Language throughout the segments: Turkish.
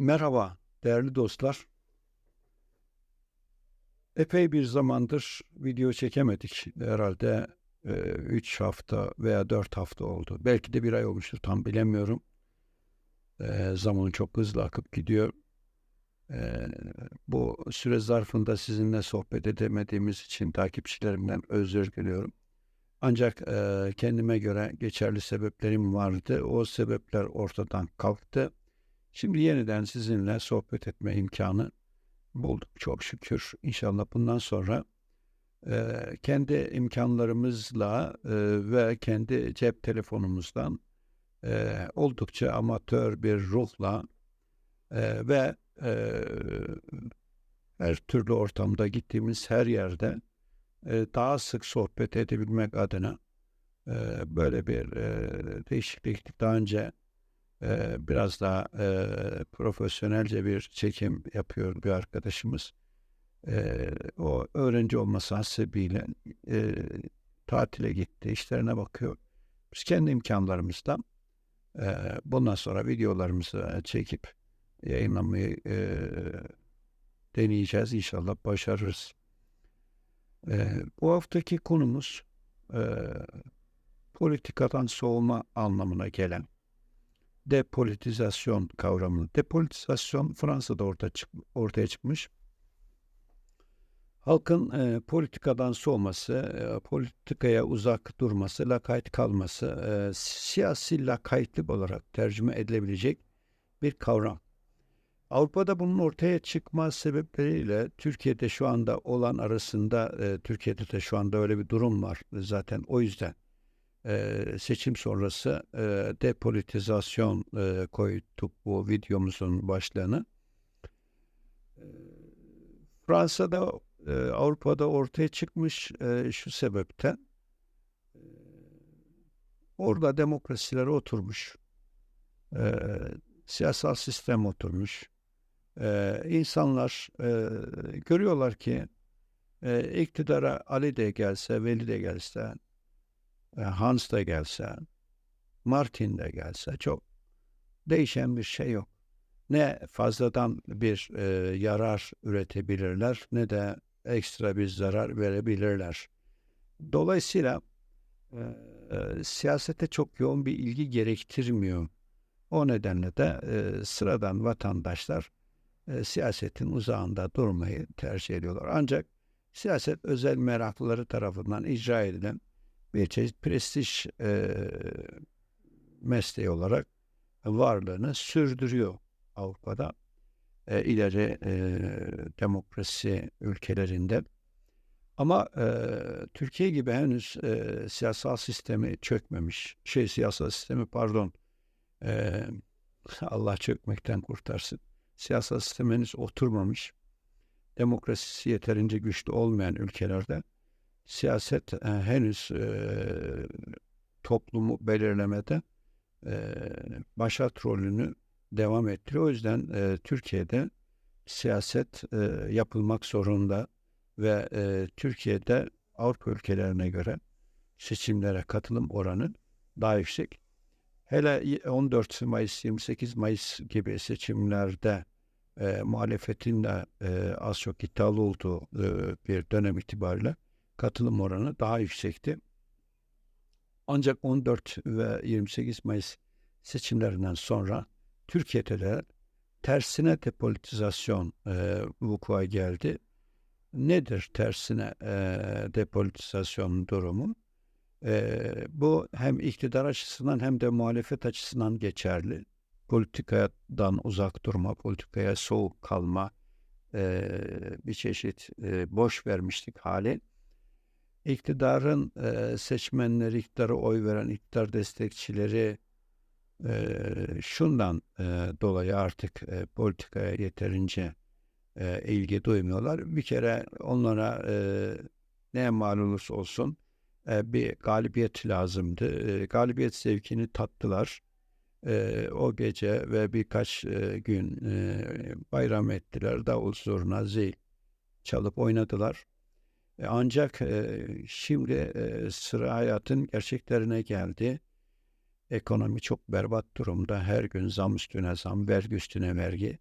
Merhaba değerli dostlar. Epey bir zamandır video çekemedik. Herhalde 3 hafta veya 4 hafta oldu. Belki de bir ay olmuştur tam bilemiyorum. E, zaman çok hızlı akıp gidiyor. E, bu süre zarfında sizinle sohbet edemediğimiz için takipçilerimden özür diliyorum. Ancak e, kendime göre geçerli sebeplerim vardı. O sebepler ortadan kalktı. Şimdi yeniden sizinle sohbet etme imkanı bulduk çok şükür. İnşallah bundan sonra e, kendi imkanlarımızla e, ve kendi cep telefonumuzdan e, oldukça amatör bir ruhla e, ve e, her türlü ortamda gittiğimiz her yerde e, daha sık sohbet edebilmek adına e, böyle bir e, değişiklik daha önce biraz daha e, profesyonelce bir çekim yapıyor bir arkadaşımız. E, o öğrenci olması hasebiyle e, tatile gitti, işlerine bakıyor. Biz kendi imkanlarımızdan e, bundan sonra videolarımızı çekip yayınlamayı e, deneyeceğiz. İnşallah başarırız. E, bu haftaki konumuz e, politikadan soğuma anlamına gelen depolitizasyon kavramını. Depolitizasyon Fransa'da orta çık ortaya çıkmış. Halkın e, politikadan soğuması, e, politikaya uzak durması, lakayt kalması, e, siyasi lakaytlık olarak tercüme edilebilecek bir kavram. Avrupa'da bunun ortaya çıkma sebepleriyle Türkiye'de şu anda olan arasında, e, Türkiye'de de şu anda öyle bir durum var zaten o yüzden e, seçim sonrası e, depolitizasyon e, koyduk bu videomuzun başlığını. Fransa'da, e, Avrupa'da ortaya çıkmış e, şu sebepten orada demokrasiler oturmuş, e, siyasal sistem oturmuş. E, insanlar e, görüyorlar ki e, iktidara Ali de gelse, Veli de gelse, Hans da gelse, Martin de gelse çok değişen bir şey yok. Ne fazladan bir e, yarar üretebilirler ne de ekstra bir zarar verebilirler. Dolayısıyla e, e, siyasete çok yoğun bir ilgi gerektirmiyor. O nedenle de e, sıradan vatandaşlar e, siyasetin uzağında durmayı tercih ediyorlar. Ancak siyaset özel meraklıları tarafından icra edilen bir çeşit prestij e, mesleği olarak varlığını sürdürüyor Avrupa'da. E, ileri e, demokrasi ülkelerinde. Ama e, Türkiye gibi henüz e, siyasal sistemi çökmemiş. Şey siyasal sistemi pardon. E, Allah çökmekten kurtarsın. Siyasal sistem henüz oturmamış. Demokrasisi yeterince güçlü olmayan ülkelerde siyaset e, henüz e, toplumu belirlemede e, başat rolünü devam ettiriyor. O yüzden e, Türkiye'de siyaset e, yapılmak zorunda ve e, Türkiye'de Avrupa ülkelerine göre seçimlere katılım oranı daha yüksek. Hele 14 Mayıs, 28 Mayıs gibi seçimlerde e, muhalefetin de e, az çok iddialı olduğu e, bir dönem itibariyle katılım oranı daha yüksekti. Ancak 14 ve 28 Mayıs seçimlerinden sonra Türkiye'de de tersine depolitizasyon e, vuku'a geldi. Nedir tersine e, depolitizasyon durumu? E, bu hem iktidar açısından hem de muhalefet açısından geçerli. Politikadan uzak durma, politikaya soğuk kalma, e, bir çeşit e, boş vermişlik hali iktidarın e, seçmenleri, iktidara oy veren iktidar destekçileri e, şundan e, dolayı artık e, politikaya yeterince e, ilgi duymuyorlar. Bir kere onlara e, ne mal olursa olsun e, bir galibiyet lazımdı. E, galibiyet zevkini tattılar. E, o gece ve birkaç e, gün e, bayram ettiler. Davul zurna zil çalıp oynadılar. E, ancak e, şimdi e, sıra hayatın gerçeklerine geldi. Ekonomi çok berbat durumda. Her gün zam üstüne zam, vergi üstüne vergi.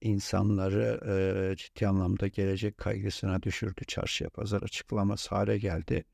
insanları ciddi anlamda gelecek kaygısına düşürdü. Çarşıya pazar açıklamaz hale geldi.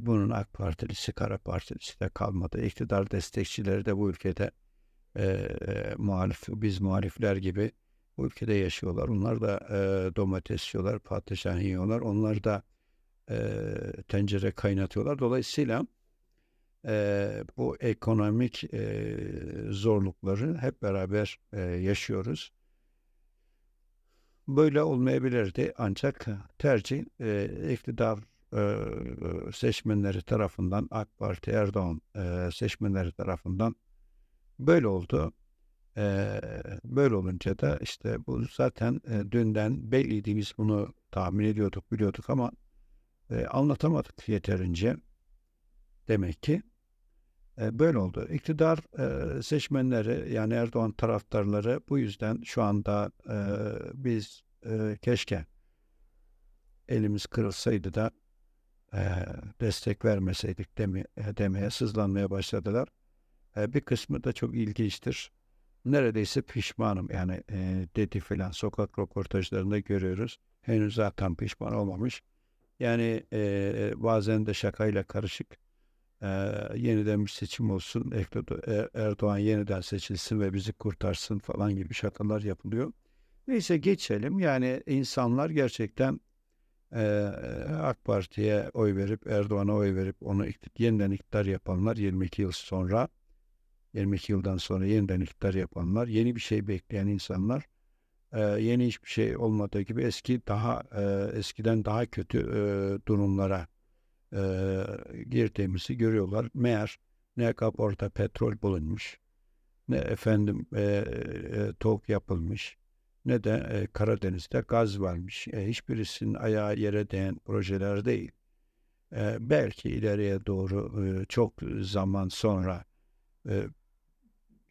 Bunun AK Partilisi, Kara Partilisi de kalmadı. İktidar destekçileri de bu ülkede muhalif, biz muhalifler gibi bu ülkede yaşıyorlar. Onlar da e, domates yiyorlar, patlıcan yiyorlar. Onlar da e, tencere kaynatıyorlar. Dolayısıyla e, bu ekonomik e, zorlukları hep beraber e, yaşıyoruz. Böyle olmayabilirdi ancak tercih e, iktidar e, seçmenleri tarafından AK Parti Erdoğan e, seçmenleri tarafından böyle oldu. Böyle olunca da işte bu zaten dünden belliydi biz bunu tahmin ediyorduk biliyorduk ama anlatamadık yeterince demek ki. Böyle oldu. İktidar seçmenleri yani Erdoğan taraftarları bu yüzden şu anda biz keşke elimiz kırılsaydı da destek vermeseydik demeye sızlanmaya başladılar. Bir kısmı da çok ilginçtir. Neredeyse pişmanım yani e, dedi filan sokak röportajlarında görüyoruz. Henüz zaten pişman olmamış. Yani e, bazen de şakayla karışık e, yeniden bir seçim olsun, Erdoğan yeniden seçilsin ve bizi kurtarsın falan gibi şakalar yapılıyor. Neyse geçelim. Yani insanlar gerçekten e, AK Parti'ye oy verip Erdoğan'a oy verip onu yeniden iktidar yapanlar 22 yıl sonra 22 yıldan sonra yeniden iktidar yapanlar, yeni bir şey bekleyen insanlar e, yeni hiçbir şey olmadığı gibi eski daha e, eskiden daha kötü e, durumlara girdiğimizi görüyorlar. Meğer ne kaporta petrol bulunmuş, ne efendim tavuk yapılmış, ne de Karadeniz'de gaz varmış. E, hiçbirisinin ayağı yere değen projeler değil. Belki ileriye doğru çok zaman sonra e,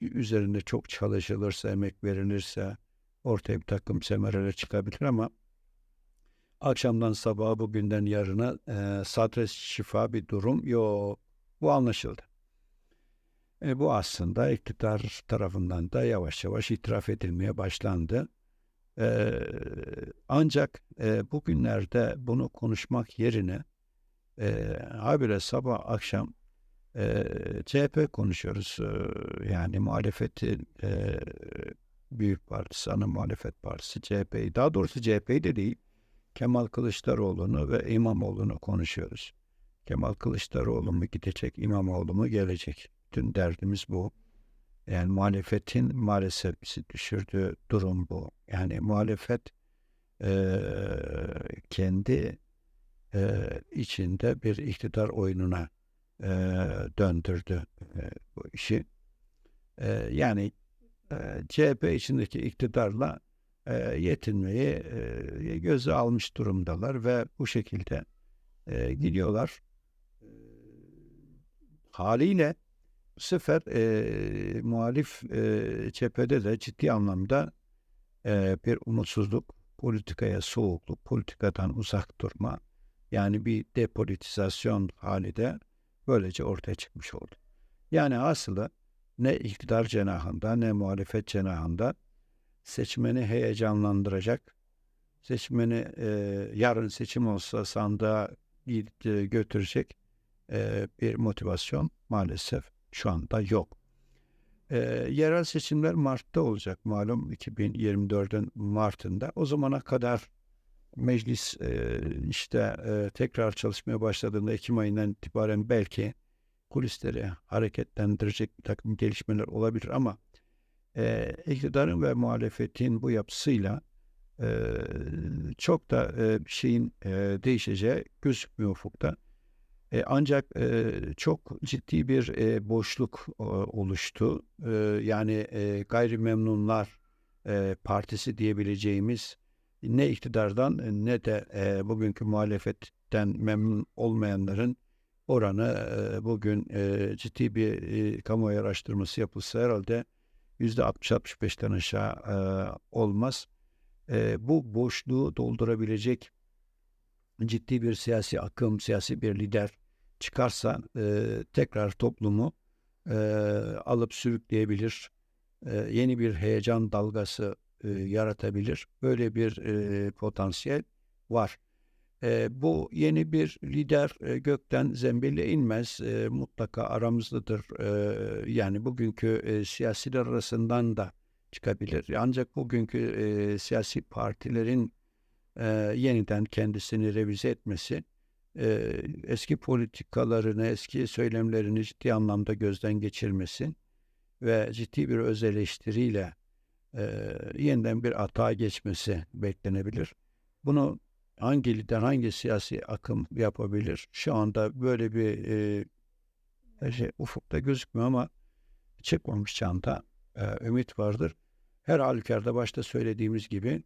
üzerinde çok çalışılırsa, emek verilirse ortaya bir takım semereler çıkabilir ama akşamdan sabaha bugünden yarına e, sadres şifa bir durum yok. Bu anlaşıldı. E, bu aslında iktidar tarafından da yavaş yavaş itiraf edilmeye başlandı. E, ancak e, bugünlerde bunu konuşmak yerine e, habire sabah akşam e, CHP konuşuyoruz. E, yani muhalefetin e, büyük partisi, ana muhalefet partisi CHP'yi. Daha doğrusu CHP'yi de değil. Kemal Kılıçdaroğlu'nu ve İmamoğlu'nu konuşuyoruz. Kemal Kılıçdaroğlu mu gidecek, İmamoğlu mu gelecek? Tüm derdimiz bu. Yani muhalefetin maalesef bizi düşürdüğü durum bu. Yani muhalefet e, kendi e, içinde bir iktidar oyununa e, döndürdü e, bu işi. E, yani e, CHP içindeki iktidarla e, yetinmeyi e, göze almış durumdalar ve bu şekilde e, gidiyorlar. E, haliyle bu sefer e, muhalif e, cephede de ciddi anlamda e, bir umutsuzluk, politikaya soğukluk, politikadan uzak durma, yani bir depolitizasyon hali de böylece ortaya çıkmış oldu. Yani aslında ne iktidar cenahında ne muhalefet cenahında seçmeni heyecanlandıracak, seçmeni e, yarın seçim olsa sandığa e, götürecek e, bir motivasyon maalesef şu anda yok. E, yerel seçimler Mart'ta olacak malum 2024'ün Mart'ında. O zamana kadar meclis e, işte e, tekrar çalışmaya başladığında Ekim ayından itibaren belki kulisleri hareketlendirecek bir takım gelişmeler olabilir ama e, iktidarın ve muhalefetin bu yapısıyla e, çok da e, şeyin e, değişeceği gözükmüyor ufukta. E, ancak e, çok ciddi bir e, boşluk e, oluştu. E, yani e, gayrimemnunlar e, partisi diyebileceğimiz ne iktidardan ne de e, bugünkü muhalefetten memnun olmayanların oranı e, bugün e, ciddi bir e, kamuoyu araştırması yapılsa herhalde yüzde 60-65'ten aşağı e, olmaz. E, bu boşluğu doldurabilecek ciddi bir siyasi akım, siyasi bir lider çıkarsa e, tekrar toplumu e, alıp sürükleyebilir. E, yeni bir heyecan dalgası e, yaratabilir. Böyle bir e, potansiyel var. E, bu yeni bir lider e, gökten zembille inmez. E, mutlaka aramızdadır. E, yani bugünkü e, siyasiler arasından da çıkabilir. Ancak bugünkü e, siyasi partilerin e, yeniden kendisini revize etmesi, e, eski politikalarını, eski söylemlerini ciddi anlamda gözden geçirmesi ve ciddi bir öz eleştiriyle e, yeniden bir atağa geçmesi beklenebilir. Bunu hangi lider, hangi siyasi akım yapabilir? Şu anda böyle bir e, şey ufukta gözükmüyor ama çıkmamış çanta e, ümit vardır. Her halükarda başta söylediğimiz gibi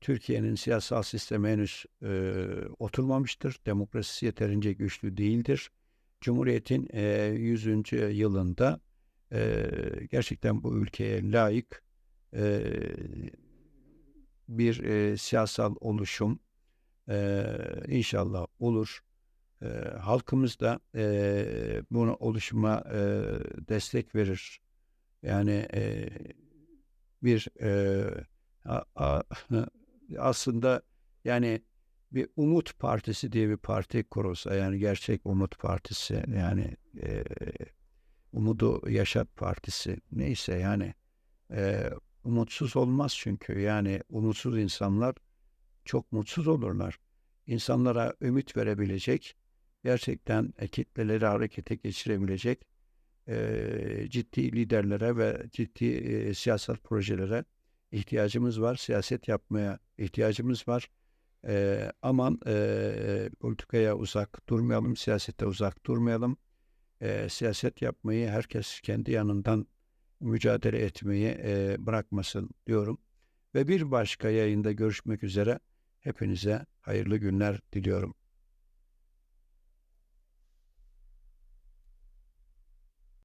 Türkiye'nin siyasal sistemi henüz e, oturmamıştır. Demokrasisi yeterince güçlü değildir. Cumhuriyet'in e, 100. yılında e, gerçekten bu ülkeye layık e, bir e, siyasal oluşum e, inşallah olur. E, halkımız da e, buna oluşuma e, destek verir. Yani e, bir e, a, a, aslında yani bir Umut Partisi diye bir parti kurulsa yani gerçek Umut Partisi yani e, Umudu Yaşat Partisi neyse yani e, umutsuz olmaz çünkü yani umutsuz insanlar çok mutsuz olurlar. İnsanlara ümit verebilecek, gerçekten e, kitleleri harekete geçirebilecek e, ciddi liderlere ve ciddi e, siyasal projelere ihtiyacımız var. Siyaset yapmaya ihtiyacımız var. E, aman e, politikaya uzak durmayalım, siyasete uzak durmayalım. E, siyaset yapmayı herkes kendi yanından mücadele etmeyi e, bırakmasın diyorum. Ve bir başka yayında görüşmek üzere. Hepinize hayırlı günler diliyorum.